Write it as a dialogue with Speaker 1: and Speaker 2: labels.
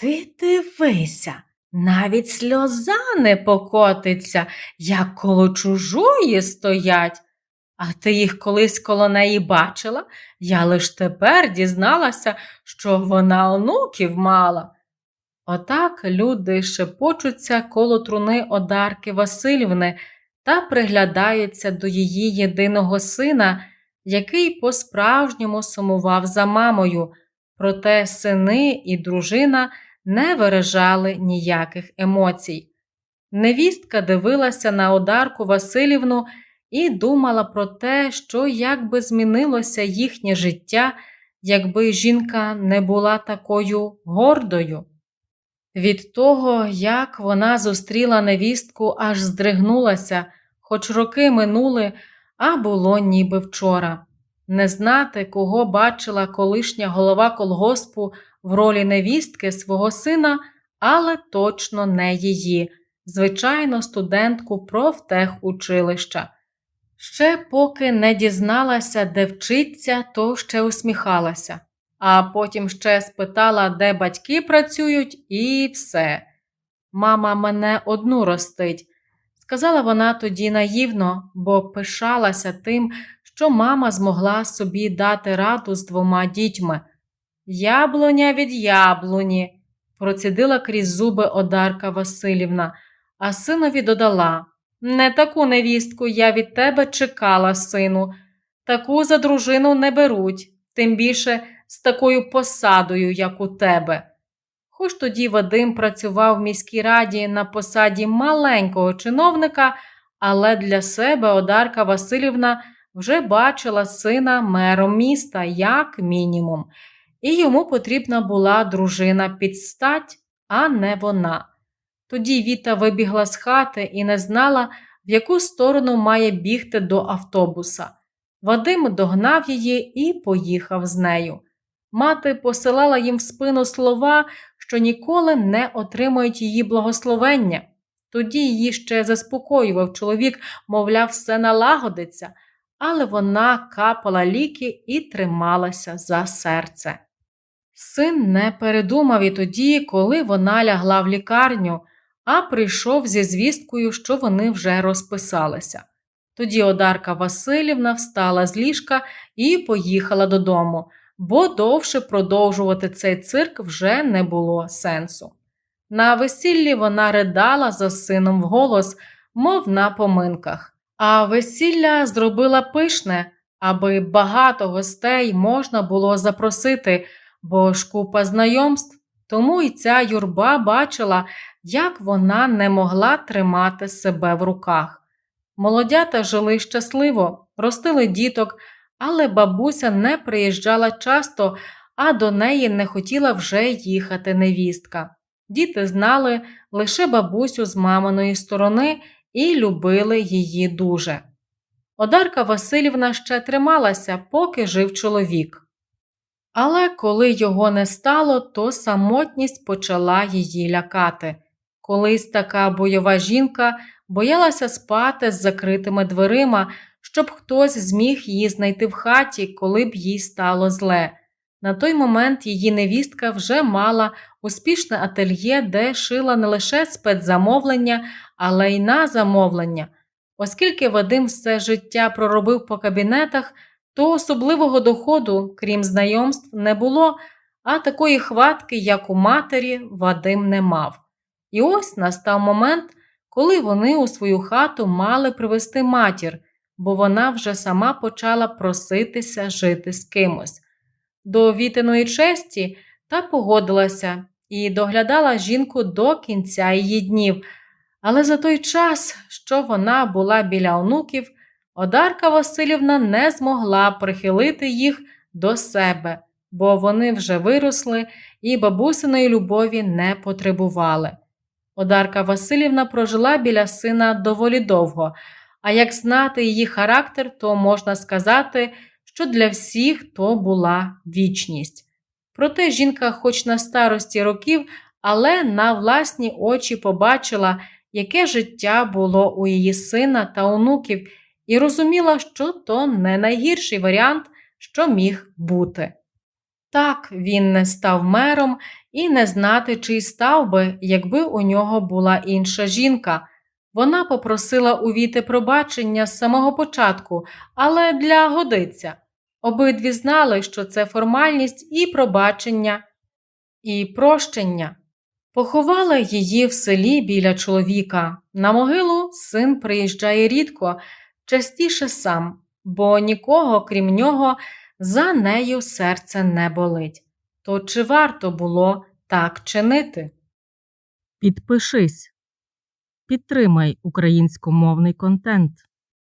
Speaker 1: Ти дивися, навіть сльоза не покотиться, як коло чужої стоять. А ти їх колись коло неї бачила? Я лиш тепер дізналася, що вона онуків мала. Отак люди шепочуться коло труни Одарки Васильівни та приглядаються до її єдиного сина, який по-справжньому сумував за мамою, проте сини і дружина не виражали ніяких емоцій. Невістка дивилася на Одарку Васильівну і думала про те, що як би змінилося їхнє життя, якби жінка не була такою гордою. Від того, як вона зустріла невістку, аж здригнулася, хоч роки минули, а було ніби вчора. Не знати, кого бачила колишня голова колгоспу в ролі невістки свого сина, але точно не її, звичайно, студентку профтехучилища. Ще поки не дізналася, де вчиться, то ще усміхалася, а потім ще спитала, де батьки працюють, і все. Мама мене одну ростить, сказала вона тоді наївно, бо пишалася тим, що мама змогла собі дати раду з двома дітьми. Яблуня від яблуні, процідила крізь зуби Одарка Васильівна, а синові додала Не таку невістку я від тебе чекала, сину, таку за дружину не беруть, тим більше з такою посадою, як у тебе. Хоч тоді Вадим працював в міській раді на посаді маленького чиновника, але для себе Одарка Васильівна вже бачила сина мером міста, як мінімум, і йому потрібна була дружина під стать, а не вона. Тоді Віта вибігла з хати і не знала, в яку сторону має бігти до автобуса. Вадим догнав її і поїхав з нею. Мати посилала їм в спину слова, що ніколи не отримають її благословення. Тоді її ще заспокоював чоловік, мовляв, все налагодиться, але вона капала ліки і трималася за серце. Син не передумав і тоді, коли вона лягла в лікарню, а прийшов зі звісткою, що вони вже розписалися. Тоді Одарка Васильівна встала з ліжка і поїхала додому, бо довше продовжувати цей цирк вже не було сенсу. На весіллі вона ридала за сином вголос, мов на поминках, а весілля зробила пишне, аби багато гостей можна було запросити, бо ж купа знайомств, тому й ця юрба бачила, як вона не могла тримати себе в руках. Молодята жили щасливо, ростили діток, але бабуся не приїжджала часто, а до неї не хотіла вже їхати невістка. Діти знали лише бабусю з маминої сторони і любили її дуже. Одарка Васильівна ще трималася, поки жив чоловік. Але коли його не стало, то самотність почала її лякати. Колись така бойова жінка боялася спати з закритими дверима, щоб хтось зміг її знайти в хаті, коли б їй стало зле. На той момент її невістка вже мала успішне ательє, де шила не лише спецзамовлення, але й на замовлення. Оскільки Вадим все життя проробив по кабінетах, то особливого доходу, крім знайомств, не було, а такої хватки, як у матері, Вадим не мав. І ось настав момент, коли вони у свою хату мали привезти матір, бо вона вже сама почала проситися жити з кимось. До вітиної честі та погодилася і доглядала жінку до кінця її днів. Але за той час, що вона була біля онуків, Одарка Васильівна не змогла прихилити їх до себе, бо вони вже виросли і бабусиної любові не потребували. Одарка Васильівна прожила біля сина доволі довго, а як знати її характер, то можна сказати, що для всіх то була вічність. Проте жінка, хоч на старості років, але на власні очі побачила, яке життя було у її сина та онуків, і розуміла, що то не найгірший варіант, що міг бути. Так, він не став мером і не знати, чи став би, якби у нього була інша жінка. Вона попросила у пробачення з самого початку, але для годиться. Обидві знали, що це формальність і пробачення, і прощення. Поховали її в селі біля чоловіка. На могилу син приїжджає рідко, частіше сам, бо нікого, крім нього, за нею серце не болить. То чи варто було так чинити?
Speaker 2: Підпишись. Підтримай українськомовний контент.